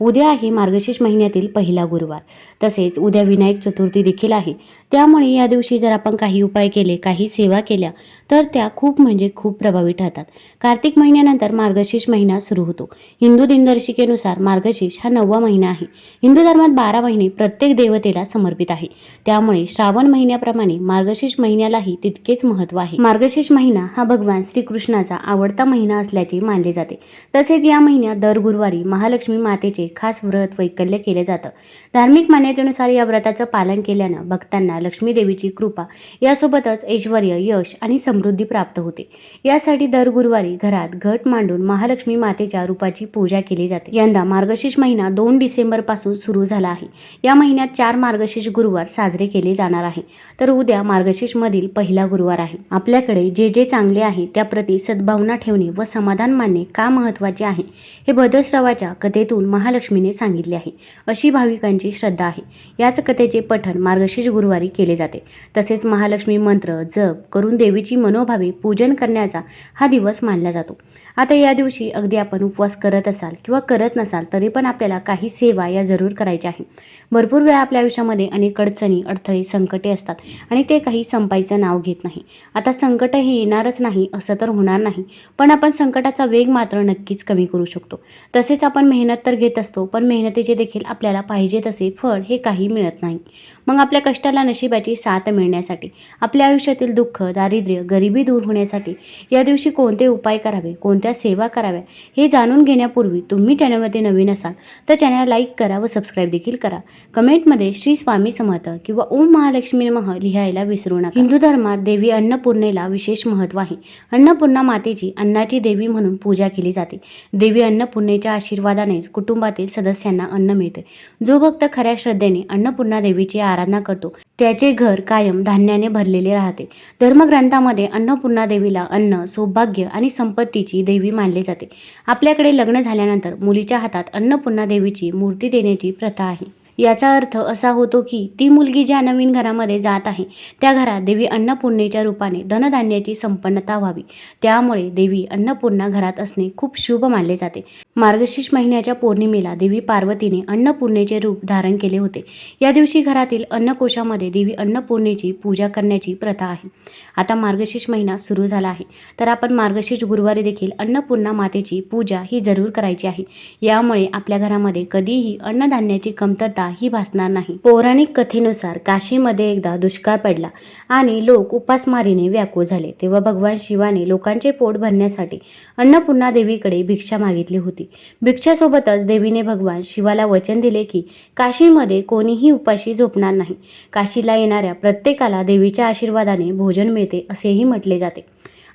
उद्या आहे मार्गशीर्ष महिन्यातील पहिला गुरुवार. तसेच उद्या विनायक चतुर्थी देखील आहे. त्यामुळे या दिवशी जर आपण काही उपाय केले काही सेवा केल्या तर त्या खूप म्हणजे खूप प्रभावी ठरतात. कार्तिक महिन्यानंतर मार्गशीर्ष महिना सुरू होतो. हिंदू दिनदर्शिकेनुसार मार्गशीर्ष हा नववा महिना आहे. हिंदू धर्मात बारा महिने प्रत्येक देवतेला समर्पित आहे. त्यामुळे श्रावण महिन्याप्रमाणे मार्गशीर्ष महिन्यालाही तितकेच महत्त्व आहे. मार्गशीर्ष महिना हा भगवान श्रीकृष्णाचा आवडता महिना असल्याचे मानले जाते. तसेच या महिन्यात दर गुरुवारी महालक्ष्मी मातेचे खास व्रत वैकल्य केले जातं. धार्मिक मान्यतेनुसार या व्रताचं पालन केल्यानं भक्तांना लक्ष्मी देवीची कृपा यासोबतच ऐश्वर यश आणि समृद्धी प्राप्त होते. यासाठी दर गुरुवारी घरात घट मांडून महालक्ष्मी मातेच्या रूपाची पूजा केली जाते. यंदा मार्गशीर्ष महिना दोन डिसेंबरपासून सुरू झाला आहे. या महिन्यात चार मार्गशीर्ष गुरुवार साजरे केले जाणार आहे. तर उद्या मार्गशीर्ष मधील पहिला गुरुवार आहे. आपल्याकडे जे जे चांगले आहे त्याप्रती सद्भावना ठेवणे व समाधान मानणे का महत्त्वाचे आहे? हे भद्रश्रवाच्या कथेतून महालक्ष्मीने सांगितले आहे. अशी भाविकांची श्रद्धा आहे. याच कथेचे पठण मार्गशीर्ष गुरुवारी केले जाते. तसेच महालक्ष्मी मंत्र जप करून देवीची मनोभावे पूजन करण्याचा हा दिवस मानला जातो. आता या दिवशी अगदी आपण उपवास करत असाल किंवा करत नसाल तरी पण आपल्याला काही सेवा या जरूर करायच्या आहे भरपूर वेळा आपल्या आयुष्यामध्ये अनेक अडचणी अडथळे संकटे असतात आणि ते काही संपायचं नाव घेत नाही. आता संकट हे येणारच नाही असं तर होणार नाही. पण आपण संकटाचा वेग मात्र नक्कीच कमी करू शकतो. तसेच आपण मेहनत तर घेत असतो पण मेहनतीचे देखील आपल्याला पाहिजे तसे फळ हे काही मिळत नाही. मग आपल्या कष्टाला नशिबाची साथ मिळण्यासाठी आपल्या आयुष्यातील दुःख दारिद्र्य गरिबी दूर होण्यासाठी या दिवशी कोणते उपाय करावे कोणत्या सेवा कराव्या हे जाणून घेण्यापूर्वी तुम्ही चॅनलमध्ये नवीन असाल तर चॅनल लाईक करा व सबस्क्राईब देखील करा. कमेंटमध्ये श्री स्वामी समर्थ किंवा ओम महालक्ष्मी मह लिहायला विसरू नका. हिंदू धर्मात देवी अन्नपूर्णेला विशेष महत्त्व आहे. अन्नपूर्णा मातेची अन्नाची देवी म्हणून पूजा केली जाते. देवी अन्नपूर्णेच्या आशीर्वादानेच कुटुंबातील सदस्यांना अन्न मिळते. जो भक्त खऱ्या श्रद्धेने अन्नपूर्णा देवीची आराधना करतो. त्याचे घर कायम धान्याने भरलेले राहते. धर्मग्रंथामध्ये अन्नपूर्णा देवीला अन्न सौभाग्य आणि संपत्तीची देवी मानले जाते. आपल्याकडे लग्न झाल्यानंतर मुलीच्या हातात अन्नपूर्णा देवीची मूर्ती देण्याची प्रथा आहे. याचा अर्थ असा होतो की ती मुलगी ज्या नवीन घरामध्ये जात आहे त्या घरात देवी अन्नपूर्णेच्या रूपाने धनधान्याची संपन्नता व्हावी. त्यामुळे देवी अन्नपूर्णा घरात असणे खूप शुभ मानले जाते. मार्गशीर्ष महिन्याच्या पौर्णिमेला देवी पार्वतीने अन्नपूर्णेचे रूप धारण केले होते. या दिवशी घरातील अन्नकोशामध्ये देवी अन्नपूर्णेची पूजा करण्याची प्रथा आहे. आता मार्गशीर्ष महिना सुरू झाला आहे. तर आपण मार्गशीर्ष गुरुवारी देखील अन्नपूर्णा मातेची पूजा ही जरूर करायची आहे. यामुळे आपल्या घरामध्ये कधीही अन्नधान्याची कमतरता ही भासणार नाही. पौराणिक कथेनुसार काशीमध्ये एकदा दुष्काळ पडला आणि लोक उपासमारीने व्याकुळ झाले. तेव्हा भगवान शिवाने लोकांचे पोट भरण्यासाठी अन्नपूर्णा देवीकडे भिक्षा मागितली होती. भिक्षासोबतच देवीने भगवान शिवाला वचन दिले की काशीमध्ये कोणीही उपाशी झोपणार नाही. काशीला येणाऱ्या प्रत्येकाला देवीच्या आशीर्वादाने भोजन मिळते असेही म्हटले जाते.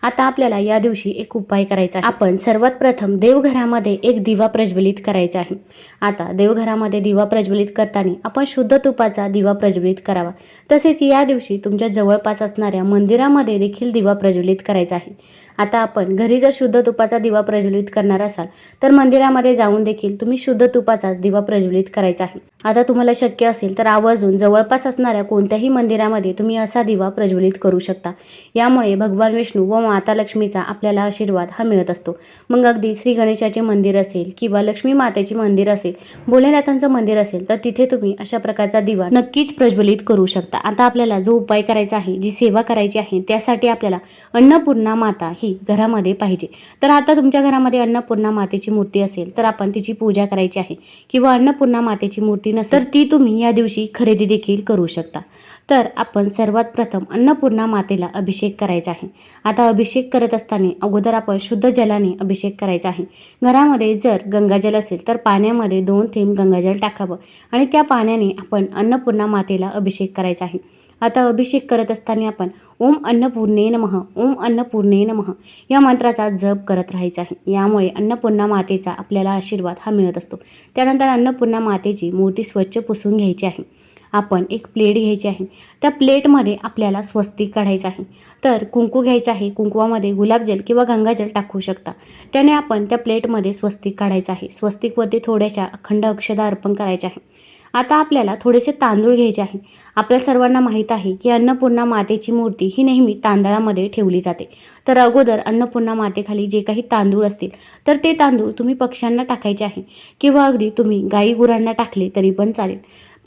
आता आपल्याला या दिवशी एक उपाय करायचा आहे. आपण सर्वात प्रथम देवघरामध्ये एक दिवा प्रज्वलित करायचा आहे. आता देवघरामध्ये दिवा प्रज्वलित करताना आपण शुद्ध तुपाचा दिवा प्रज्वलित करावा. तसेच या दिवशी तुमच्या जवळपास असणाऱ्या मंदिरामध्ये देखील दिवा प्रज्वलित करायचा आहे. आता आपण घरी जर शुद्ध तुपाचा दिवा प्रज्वलित करणार असाल तर मंदिरामध्ये जाऊन देखील तुम्ही शुद्ध तुपाचाच दिवा प्रज्वलित करायचा आहे. आता तुम्हाला शक्य असेल तर आवर्जून जवळपास असणाऱ्या कोणत्याही मंदिरामध्ये तुम्ही असा दिवा प्रज्वलित करू शकता. यामुळे भगवान विष्णू व माता लक्ष्मीचा आपल्याला आशीर्वाद हा मिळत असतो. मग अगदी श्री गणेशाचे मंदिर असेल किंवा लक्ष्मी मातेचे मंदिर असेल भोलेनाथांचं मंदिर असेल तर तिथे तुम्ही अशा प्रकारचा दिवा नक्कीच प्रज्वलित करू शकता. आता आपल्याला जो उपाय करायचा आहे जी सेवा करायची आहे त्यासाठी आपल्याला अन्नपूर्णा माता ही घरामध्ये पाहिजे. तर आता तुमच्या घरामध्ये अन्नपूर्णा मातेची मूर्ती असेल तर आपण तिची पूजा करायची आहे. किंवा अन्नपूर्णा मातेची मूर्ती नसेल तर ती तुम्ही या दिवशी खरेदी देखील करू शकता. तर आपण सर्वात प्रथम अन्नपूर्णा मातेला अभिषेक करायचा आहे. आता अभिषेक अभिषेक करत असताना अगोदर आपण शुद्ध जलाने अभिषेक करायचा आहे. घरामध्ये जर गंगाजल असेल तर पाण्यामध्ये दोन थेंब गंगाजल टाकावं आणि त्या पाण्याने आपण अन्नपूर्णा मातेला अभिषेक करायचा आहे. आता अभिषेक करत असताना आपण ओम अन्नपूर्णे नमः ओम अन्नपूर्णे नमः या मंत्राचा जप करत राहायचा आहे. यामुळे अन्नपूर्णा मातेचा आपल्याला आशीर्वाद हा मिळत असतो. त्यानंतर अन्नपूर्णा मातेची मूर्ती स्वच्छ पुसून घ्यायची आहे. आपण एक प्लेट घ्यायची आहे. त्या प्लेटमध्ये आपल्याला स्वस्तिक काढायचं आहे. तर कुंकू घ्यायचं आहे. कुंकवामध्ये गुलाबजल किंवा गंगाजल टाकू शकता. त्याने आपण त्या प्लेटमध्ये स्वस्तिक काढायचं आहे. स्वस्तिकवरती थोड्याशा अखंड अक्षदा अर्पण करायच्या आहे. आता आपल्याला थोडेसे तांदूळ घ्यायचे आहे. आपल्या सर्वांना माहीत आहे की अन्नपूर्णा मातेची मूर्ती ही नेहमी तांदळामध्ये ठेवली जाते. तर अगोदर अन्नपूर्णा मातेखाली जे काही तांदूळ असतील तर ते तांदूळ तुम्ही पक्ष्यांना टाकायचे आहे. किंवा अगदी तुम्ही गाई गुरांना टाकले तरी पण चालेल.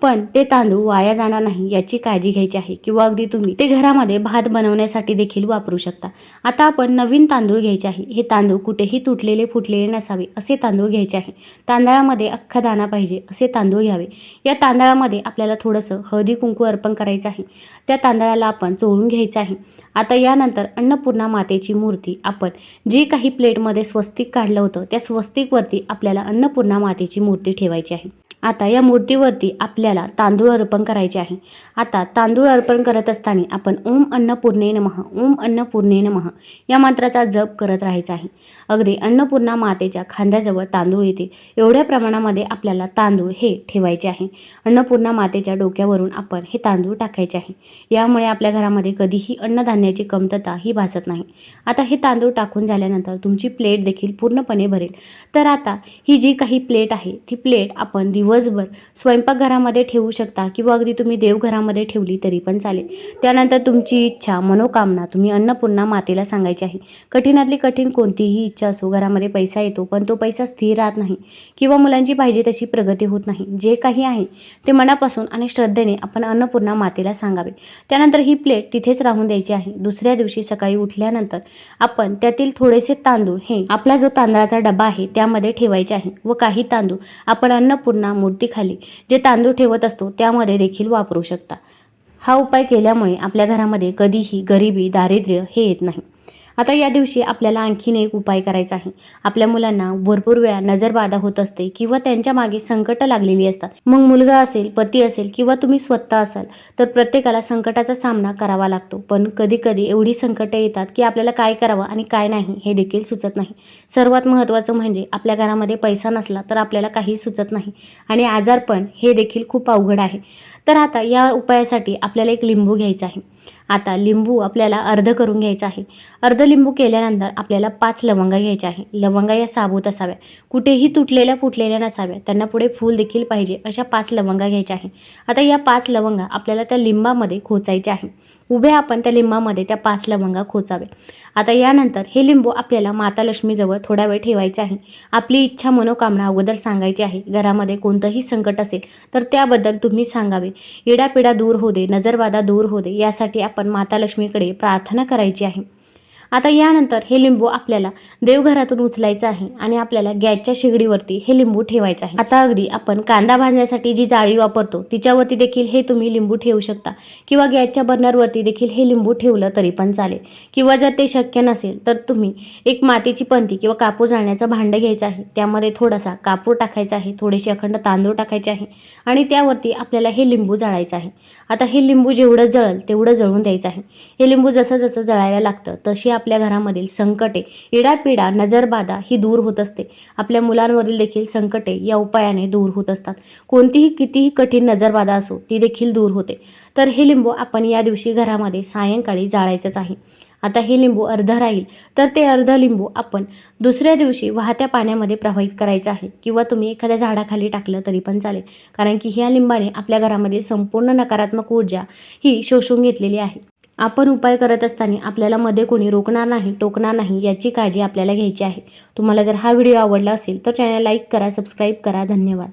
पण ते तांदूळ वाया जाणार नाही याची काळजी घ्यायची आहे किंवा अगदी तुम्ही ते घरामध्ये भात बनवण्यासाठी देखील वापरू शकता. आता आपण नवीन तांदूळ घ्यायचे आहे. हे तांदूळ कुठेही तुटलेले फुटलेले नसावे असे तांदूळ घ्यायचे आहे. तांदळामध्ये अख्खा दाणा पाहिजे असे तांदूळ घ्यावे. या तांदळामध्ये आपल्याला थोडंसं हळदी कुंकू अर्पण करायचं आहे. त्या तांदळाला आपण चोळून घ्यायचं आहे. आता यानंतर अन्नपूर्णा मातेची मूर्ती आपण जे काही प्लेटमध्ये स्वस्तिक काढलं होतं त्या स्वस्तिकवरती आपल्याला अन्नपूर्णा मातेची मूर्ती ठेवायची आहे. आता या मूर्तीवरती आपल्याला तांदूळ अर्पण करायचे आहे. आता तांदूळ अर्पण करत असताना आपण ओम अन्नपूर्णे नमः ओम अन्नपूर्णे नमः या मंत्राचा जप करत राहायचा आहे. अगदी अन्नपूर्णा मातेच्या खांद्याजवळ तांदूळ येते. एवढ्या प्रमाणामध्ये आपल्याला तांदूळ हे ठेवायचे आहे. अन्नपूर्णा मातेच्या डोक्यावरून आपण हे तांदूळ टाकायचे आहे. यामुळे आपल्या घरामध्ये कधीही अन्नधान्याची कमतरता ही भासत नाही. आता हे तांदूळ टाकून झाल्यानंतर तुमची प्लेट देखील पूर्णपणे भरेल. तर आता ही जी काही प्लेट आहे ती प्लेट आपण दिवस दिवसभर स्वयंपाकघरामध्ये ठेवू शकता किंवा अगदी तुम्ही देवघरामध्ये ठेवली तरी पण चालेल. त्यानंतर तुमची इच्छा मनोकामना तुम्ही अन्नपूर्णा मातेला सांगायची आहे. कठीणातली कठीण कोणतीही इच्छा असो घरामध्ये पैसा येतो पण तो पैसा स्थिर राहत नाही किंवा मुलांची पाहिजे तशी प्रगती होत नाही. जे काही आहे ते मनापासून आणि श्रद्धेने आपण अन्नपूर्णा मातेला सांगावे. त्यानंतर ही प्लेट तिथेच राहून द्यायची आहे. दुसऱ्या दिवशी सकाळी उठल्यानंतर आपण त्यातील थोडेसे तांदूळ हे आपला जो तांदळाचा डबा आहे त्यामध्ये ठेवायचे आहे व काही तांदूळ आपण अन्नपूर्णा मूर्तीखाली जे तांदूळ ठेवत असतो त्यामध्ये देखील वापरू शकता. हा उपाय केल्यामुळे आपल्या घरामध्ये कधीही गरिबी दारिद्र्य हे येत नाही. आता या दिवशी आपल्याला आणखीन एक उपाय करायचा आहे. आपल्या मुलांना भरपूर वेळा नजरबाधा होत असते किंवा त्यांच्या मागे संकट लागलेली असतात. मग मुलगा असेल पती असेल किंवा तुम्ही स्वतः असाल तर प्रत्येकाला संकटाचा सामना करावा लागतो. पण कधी कधी एवढी संकटं येतात की आपल्याला काय करावं आणि काय नाही हे देखील सुचत नाही. सर्वात महत्त्वाचं म्हणजे आपल्या घरामध्ये पैसा नसला तर आपल्याला काही सुचत नाही. आणि आजारपण हे देखील खूप अवघड आहे. तर आता या उपायासाठी आपल्याला एक लिंबू घ्यायचा आहे. आता लिंबू आपल्याला अर्ध करून घ्यायचा आहे. अर्ध लिंबू केल्यानंतर आपल्याला पाच लवंगा घ्यायच्या आहे. लवंगा या साबूत असाव्या. कुठेही तुटलेल्या फुटलेल्या नसाव्या. त्यांना पुढे फूल देखील पाहिजे अशा पाच लवंगा घ्यायच्या आहे. आता या पाच लवंगा आपल्याला त्या लिंबामध्ये खोचायच्या आहे. उभे आपण त्या लिंबामध्ये त्या पाच लवंगा खोचावे. आता यानंतर हे लिंबू आपल्याला माता लक्ष्मीजवळ थोडा वेळ ठेवायचे आहे. आपली इच्छा मनोकामना अगोदर सांगायची आहे. घरामध्ये कोणतंही संकट असेल तर त्याबद्दल तुम्ही सांगावे. इडापिडा दूर होऊ दे नजरवादा दूर होऊ दे यासाठी आपण माता लक्ष्मीकडे प्रार्थना करायची आहे. आता यानंतर हे लिंबू आपल्याला देवघरातून उचलायचं आहे आणि आपल्याला गॅसच्या शेगडीवरती हे लिंबू ठेवायचं आहे. आता अगदी आपण कांदा भाजण्यासाठी जी जाळी वापरतो तिच्यावरती देखील हे तुम्ही लिंबू ठेवू शकता. किंवा गॅसच्या बर्नरवरती देखील हे लिंबू ठेवलं तरी पण चालेल. किंवा जर ते शक्य नसेल तर तुम्ही एक मातीची पंती किंवा कापूर जाळण्याचं भांडं घ्यायचं आहे. त्यामध्ये थोडासा कापूर टाकायचा आहे थोडेसे अखंड तांदूळ टाकायचे आहे आणि त्यावरती आपल्याला हे लिंबू जाळायचं आहे. आता हे लिंबू जेवढं जळल तेवढं जळून द्यायचं आहे. हे लिंबू जसं जसं जळायला लागतं तशी आपल्या घरामधील संकटे इडापिडा नजरबाधा ही दूर होत असते. आपल्या मुलांवरील देखील संकटे या उपायाने दूर होत असतात. कोणतीही कितीही कठीण नजरबाधा असो ती देखील दूर होते. तर हे लिंबू आपण या दिवशी घरामध्ये सायंकाळी जाळायचंच आहे. आता हे लिंबू अर्ध राहील तर ते अर्ध लिंबू आपण दुसऱ्या दिवशी वाहत्या पाण्यामध्ये प्रवाहित करायचं आहे किंवा तुम्ही एखाद्या झाडाखाली टाकलं तरी पण चालेल. कारण की ह्या लिंबाने आपल्या घरामध्ये संपूर्ण नकारात्मक ऊर्जा ही शोषून घेतलेली आहे. आपण उपाय करत असताना आपल्याला मध्ये कोणी रोखणार नाही टोकणार नाही याची काळजी आपल्याला घ्यायची आहे. तुम्हाला जर हा व्हिडिओ आवडला असेल तर चॅनल लाईक करा सबस्क्राईब करा. धन्यवाद.